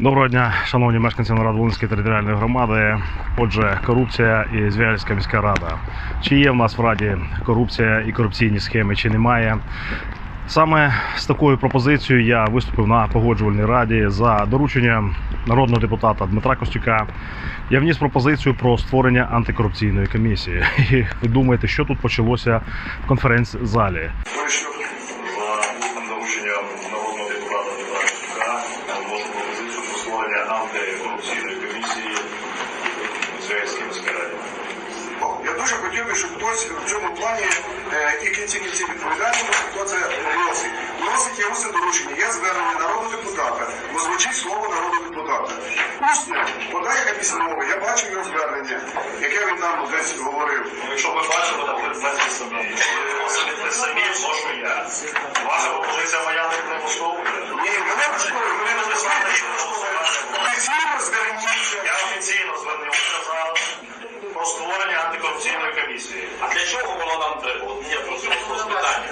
Доброго дня, шановні мешканці Новоград-Волинської територіальної громади. Отже, корупція і Звяльська міська рада. Чи є в нас в раді корупція і корупційні схеми, чи немає? Саме з такою пропозицією я виступив на погоджувальній раді за дорученням народного депутата Дмитра Костюка. Я вніс пропозицію про створення антикорупційної комісії. І ви думаєте, що тут почалося в конференц-залі? Хотів би, щоб хтось в цьому плані е, і в кінці кінці відповідальному, хто це вносить. Вносить є усе доручення, є звернення народного депутата, озвучить слово народного депутата. Усно, подає якісь мови, я бачив його звернення, яке він нам десь говорив. Якщо ви бачили, то представте самі. Ви самі, я. Ваша пропозиція моя не влаштовує. Ні, мене влаштовує, мене не влаштовує. Офіційно зверніться. Створення антикорупційної комісії. А для чого воно нам треба? От мені просто питання.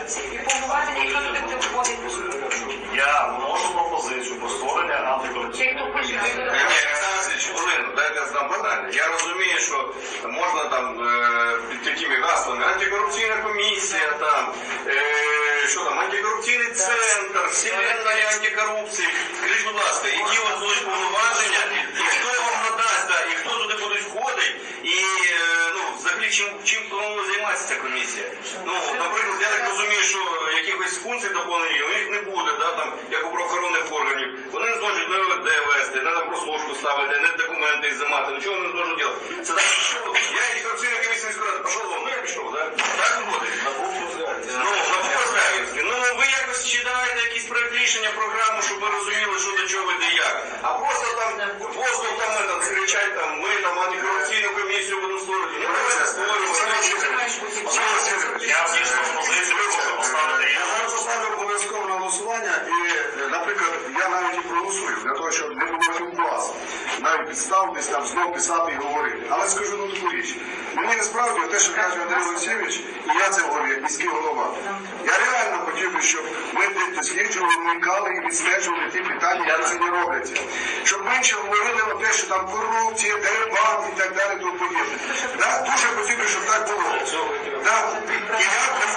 Я вношу пропозицію про створення антикорупційної комісії. Ні, дайте я питання. Я розумію, що можна там е, під такими гаслами антикорупційна комісія, там, е, що там, антикорупційний центр, вселенна антикорупції. Скажіть, будь ласка, які от будуть повноваження, і хто вам надасть, да, і хто туди буде входить, і е, ну, взагалі чим, чим повинна займатися ця комісія? Ну, наприклад, я так розумію, що якихось функцій доповнення у них не буде, да, там, як у правоохоронних органів. Вони не зможуть не ОВД вести, не на прослушку ставити, не документи ізимати, нічого вони не зможуть робити. Це так, що я антикорупційна комісія не сказав, пішов ну я пішов, да? Так виходить? На Ну, на. Ну, ви якось чи давайте якийсь проект рішення, програму, щоб ми розуміли, що до чого де як. А щоб не було клас. Навіть підстав десь там знов писати і говорити. Але скажу ну таку річ. Мені насправді те, що каже Андрій Олексійович, і я це говорю, як міський голова. Я реально хотів би, щоб ми досліджували, вникали і відстежували ті питання, які сьогодні робляться. Щоб менше говорили про те, що там корупція, дерибан і так далі, тому подібне. Да? Дуже би, щоб так було. Да? І я,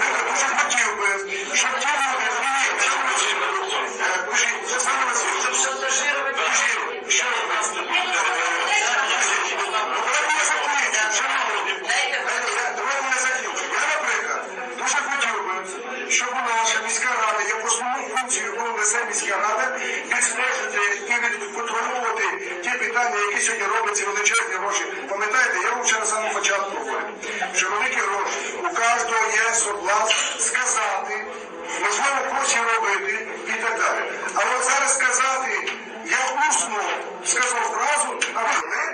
щоб наша міська рада, як основну функцію, яку несе міська рада, відстежити і відконтролювати ті питання, які сьогодні робляться величезні гроші. Пам'ятаєте, я вам ще на самому початку говорю, що великі гроші у кожного є соблазн сказати, можливо, хоче робити і так далі. Але зараз сказати, я усно сказав фразу, а ви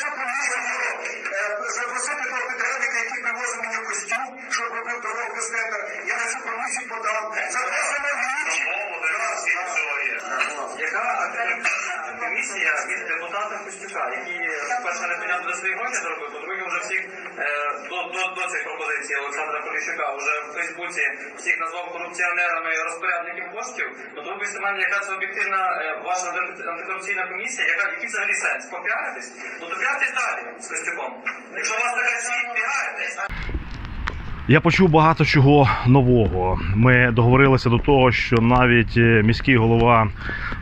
цю комісію е, запросити того Петреника, який привозив мені костюм, щоб робив дорогу без тендер. Я на цю комісію подав. Запросимо вічі. Яка антикорупційна комісія від депутата Костюка, який перше не до своїх гроші зробив, по-друге, вже всіх е, до, до, до цих пропозицій Олександра Поліщука вже в Фейсбуці всіх назвав корупціонерами і розпорядників коштів. Ну то вибачте мене, яка це об'єктивна е, ваша антикорупційна комісія, яка який взагалі сенс? Попіаритись? Ну то піаритись далі з Костюком. Якщо у вас така ціль, піаритись. Я почув багато чого нового. Ми договорилися до того, що навіть е, міський голова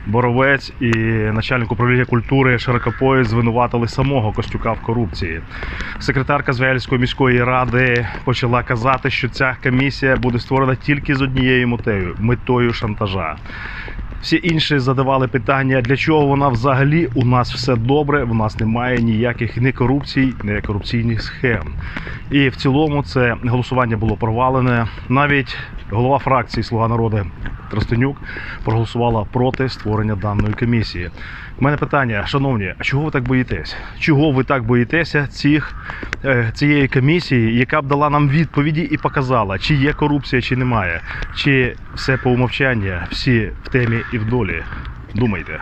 Боровець і начальник управління культури Широкопоїзд звинуватили самого Костюка в корупції. Секретарка Звяльської міської ради почала казати, що ця комісія буде створена тільки з однією метою метою шантажа. Всі інші задавали питання, для чого вона взагалі у нас все добре, в нас немає ніяких ні корупцій, ні корупційних схем. І в цілому це голосування було провалене. Навіть голова фракції Слуга народу Тростенюк проголосувала проти створення даної комісії. У мене питання, шановні, а чого ви так боїтесь? Чого ви так боїтеся цих, е, цієї комісії, яка б дала нам відповіді і показала, чи є корупція, чи немає, чи все по умовчанню, всі в темі і в долі? Думайте.